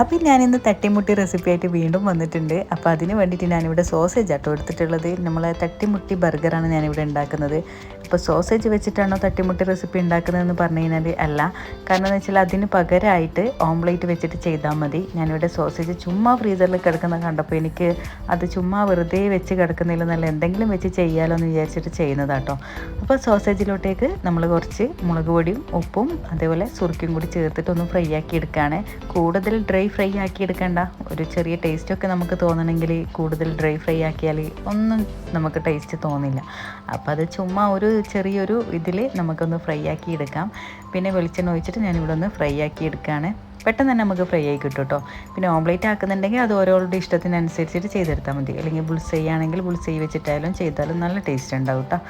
അപ്പോൾ ഞാനിന്ന് തട്ടിമുട്ടി റെസിപ്പി ആയിട്ട് വീണ്ടും വന്നിട്ടുണ്ട്. അപ്പോൾ അതിന് വേണ്ടിയിട്ട് ഞാനിവിടെ സോസേജ് ആട്ടോ എടുത്തിട്ടുള്ളത്. നമ്മളെ തട്ടിമുട്ടി ബർഗറാണ് ഞാനിവിടെ ഉണ്ടാക്കുന്നത്. അപ്പോൾ സോസേജ് വെച്ചിട്ടാണോ തട്ടിമുട്ടി റെസിപ്പി ഉണ്ടാക്കുന്നതെന്ന് പറഞ്ഞു കഴിഞ്ഞാൽ അല്ല. കാരണം എന്ന് വെച്ചാൽ അതിന് പകരമായിട്ട് ഓംലേറ്റ് വെച്ചിട്ട് ചെയ്താൽ മതി. ഞാനിവിടെ സോസേജ് ചുമ്മാ ഫ്രീസറിൽ കിടക്കുന്ന കണ്ടപ്പോൾ എനിക്ക് അത് ചുമ്മാ വെറുതെ വെച്ച് കിടക്കുന്നതിൽ നല്ല എന്തെങ്കിലും വെച്ച് ചെയ്യാലോ എന്ന് വിചാരിച്ചിട്ട് ചെയ്യുന്നതാട്ടോ. അപ്പോൾ സോസേജിലോട്ടേക്ക് നമ്മൾ കുറച്ച് മുളക് പൊടിയും ഉപ്പും അതേപോലെ സുറുക്കും കൂടി ചേർത്തിട്ട് ഒന്ന് ഫ്രൈ ആക്കി എടുക്കുകയാണ് കൂടുതൽ ഡ്രൈ ഫ്രൈ ആക്കി എടുക്കേണ്ട. ഒരു ചെറിയ ടേസ്റ്റൊക്കെ നമുക്ക് തോന്നണമെങ്കിൽ കൂടുതൽ ഡ്രൈ ഫ്രൈ ആക്കിയാൽ ഒന്നും നമുക്ക് ടേസ്റ്റ് തോന്നില്ല. അപ്പോൾ അത് ചുമ്മാ ഒരു ചെറിയൊരു ഇതിൽ നമുക്കൊന്ന് ഫ്രൈ ആക്കി എടുക്കാം പിന്നെ വെളിച്ചെണ്ണ ഒഴിച്ചിട്ട് ഞാനിവിടെ ഒന്ന് ഫ്രൈ ആക്കി എടുക്കുകയാണ് പെട്ടെന്ന് തന്നെ നമുക്ക് ഫ്രൈ ആയി കിട്ടും കേട്ടോ പിന്നെ ഓംലേറ്റ് ആക്കുന്നുണ്ടെങ്കിൽ അത് ഓരോരുടെ ഇഷ്ടത്തിനനുസരിച്ചിട്ട് ചെയ്തെടുത്താൽ മതി. അല്ലെങ്കിൽ ബുൾസൈ ആണെങ്കിൽ ബുൾസൈ വെച്ചിട്ടായാലും ചെയ്താലും നല്ല ടേസ്റ്റ് ഉണ്ടാവും കേട്ടോ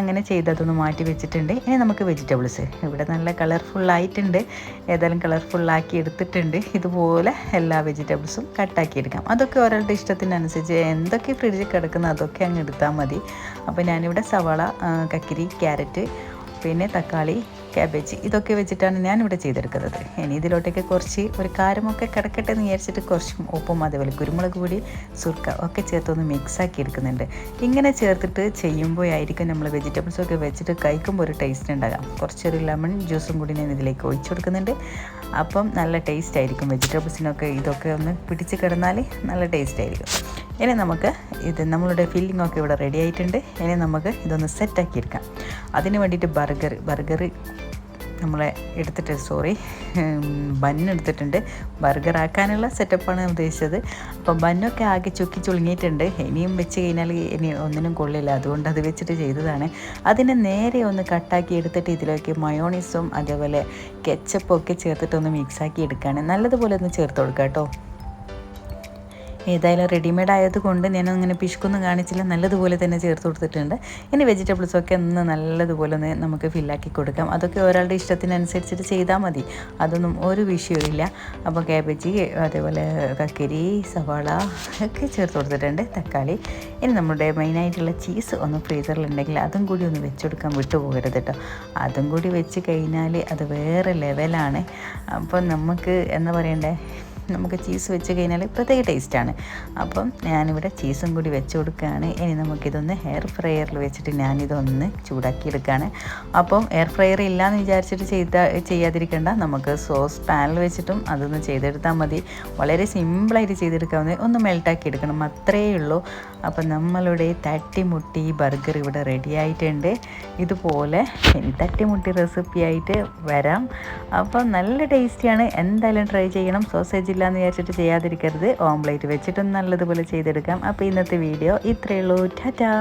അങ്ങനെ ചെയ്തതൊന്ന് മാറ്റി വെച്ചിട്ടുണ്ട്. ഇനി നമുക്ക് വെജിറ്റബിൾസ് ഇവിടെ നല്ല കളർഫുൾ കളർഫുള്ളായിട്ടുണ്ട് ഏതായാലും ആക്കി എടുത്തിട്ടുണ്ട്. ഇതുപോലെ എല്ലാ വെജിറ്റബിൾസും കട്ടാക്കി എടുക്കാം. അതൊക്കെ ഓരോരുടെ ഇഷ്ടത്തിനനുസരിച്ച് എന്തൊക്കെ ഫ്രിഡ്ജിൽ കിടക്കുന്ന അതൊക്കെ അങ്ങ് എടുത്താൽ മതി. അപ്പോൾ ഞാനിവിടെ സവാള കക്കിരി ക്യാരറ്റ് പിന്നെ തക്കാളി ക്യാബേജ് ഇതൊക്കെ വെച്ചിട്ടാണ് ഞാൻ ഇവിടെ ചെയ്തെടുക്കുന്നത്. ഇനി ഇതിലോട്ടേക്ക് കുറച്ച് ഒരു കാരമൊക്കെ കിടക്കട്ടെ എന്ന് വിചാരിച്ചിട്ട് കുറച്ചും ഉപ്പും അതേപോലെ കുരുമുളക് പൊടി സുർക്ക ഒക്കെ ചേർത്തൊന്ന് മിക്സ് ആക്കി എടുക്കുന്നുണ്ട്. ഇങ്ങനെ ചേർത്തിട്ട് ചെയ്യുമ്പോഴായിരിക്കും നമ്മൾ വെജിറ്റബിൾസൊക്കെ വെച്ചിട്ട് കഴിക്കുമ്പോൾ ഒരു ടേസ്റ്റ് ഉണ്ടാകാം കുറച്ചൊരു ലെമൺ ജ്യൂസും കൂടി ഞാൻ ഇതിലേക്ക് ഒഴിച്ചു കൊടുക്കുന്നുണ്ട്. അപ്പം നല്ല ടേസ്റ്റ് ആയിരിക്കും വെജിറ്റബിൾസിനൊക്കെ ഇതൊക്കെ ഒന്ന് പിടിച്ച് കിടന്നാൽ നല്ല ടേസ്റ്റ് ആയിരിക്കും. ഇനി നമുക്ക് ഇത് നമ്മളുടെ ഫില്ലിംഗ് ഒക്കെ ഇവിടെ റെഡി ആയിട്ടുണ്ട്. ഇനി നമുക്ക് ഇതൊന്ന് സെറ്റാക്കി എടുക്കാം. അതിന് വേണ്ടിയിട്ട് ബർഗർ ബർഗർ നമ്മളെ എടുത്തിട്ട് സോറി ബന്നെടുത്തിട്ടുണ്ട് ബർഗർ ആക്കാനുള്ള സെറ്റപ്പാണ് ഉദ്ദേശിച്ചത്. അപ്പോൾ ബന്നൊക്കെ ആകെ ചുക്കി ചുളുങ്ങിയിട്ടുണ്ട്. ഇനിയും വെച്ച് കഴിഞ്ഞാൽ ഇനി ഒന്നിനും കൊള്ളില്ല. അതുകൊണ്ട് അത് വെച്ചിട്ട് ചെയ്തതാണ്. അതിനെ നേരെ ഒന്ന് കട്ടാക്കി എടുത്തിട്ട് ഇതിലേക്ക് മയോണീസും അതേപോലെ കെച്ചപ്പും ഒക്കെ ചേർത്തിട്ട് ഒന്ന് മിക്സാക്കി എടുക്കുകയാണ്. നല്ലതുപോലെ ഒന്ന് ചേർത്ത് കൊടുക്കാം കേട്ടോ. ഏതായാലും റെഡിമെയ്ഡ് ആയതുകൊണ്ട് ഞാൻ അങ്ങനെ പിശുക്കൊന്നും കാണിച്ചില്ല. നല്ലതുപോലെ തന്നെ ചേർത്ത് കൊടുത്തിട്ടുണ്ട്. ഇനി വെജിറ്റബിൾസൊക്കെ ഒന്ന് നല്ലതുപോലെ ഒന്ന് നമുക്ക് ഫില്ലാക്കി കൊടുക്കാം. അതൊക്കെ ഒരാളുടെ ഇഷ്ടത്തിനനുസരിച്ചിട്ട് ചെയ്താൽ മതി. അതൊന്നും ഒരു വിഷയമില്ല അപ്പോൾ കാബേജ് അതേപോലെ കക്കരി സവാള ഒക്കെ ചേർത്ത് കൊടുത്തിട്ടുണ്ട്. തക്കാളി. ഇനി നമ്മുടെ മെയിനായിട്ടുള്ള ചീസ് ഒന്ന് ഫ്രീസറിലുണ്ടെങ്കിൽ അതും കൂടി ഒന്ന് വെച്ചെടുക്കാൻ വിട്ടുപോകരുത് കേട്ടോ അതും കൂടി വെച്ച് കഴിഞ്ഞാൽ അത് വേറെ ലെവലാണ് അപ്പോൾ നമുക്ക് എന്താ പറയണ്ടേ? നമുക്ക് ചീസ് വെച്ച് കഴിഞ്ഞാൽ പ്രത്യേക ടേസ്റ്റാണ് അപ്പം ഞാനിവിടെ ചീസും കൂടി വെച്ച് കൊടുക്കുകയാണ്. ഇനി നമുക്കിതൊന്ന് എയർ ഫ്രയറിൽ വെച്ചിട്ട് ഞാനിതൊന്ന് ചൂടാക്കി എടുക്കുകയാണ് അപ്പം എയർ ഫ്രയർ ഇല്ലയെന്ന് വിചാരിച്ചിട്ട് ചെയ്ത ചെയ്യാതിരിക്കേണ്ട. നമുക്ക് സോസ് പാനിൽ വെച്ചിട്ടും അതൊന്ന് ചെയ്തെടുത്താൽ മതി. വളരെ സിമ്പിളായിട്ട് ചെയ്തെടുക്കാവുന്ന ഒന്ന് മെൽട്ടാക്കി എടുക്കണം. അത്രയേ ഉള്ളൂ. അപ്പം നമ്മളുടെ തട്ടിമുട്ടി ബർഗർ ഇവിടെ റെഡി ആയിട്ടുണ്ട്. ഇതുപോലെ തട്ടിമുട്ടി റെസിപ്പി ആയിട്ട് വരാം. അപ്പം നല്ല ടേസ്റ്റിയാണ് എന്തായാലും ട്രൈ ചെയ്യണം. സോസേജ് ഇല്ലയെന്ന് വിചാരിച്ചിട്ട് ചെയ്യാതിരിക്കരുത്. ഓംലേറ്റ് വെച്ചിട്ടും നല്ലതുപോലെ ചെയ്തെടുക്കാം. അപ്പോൾ ഇന്നത്തെ വീഡിയോ ഇത്രയേ ഉള്ളൂ. ടാറ്റാ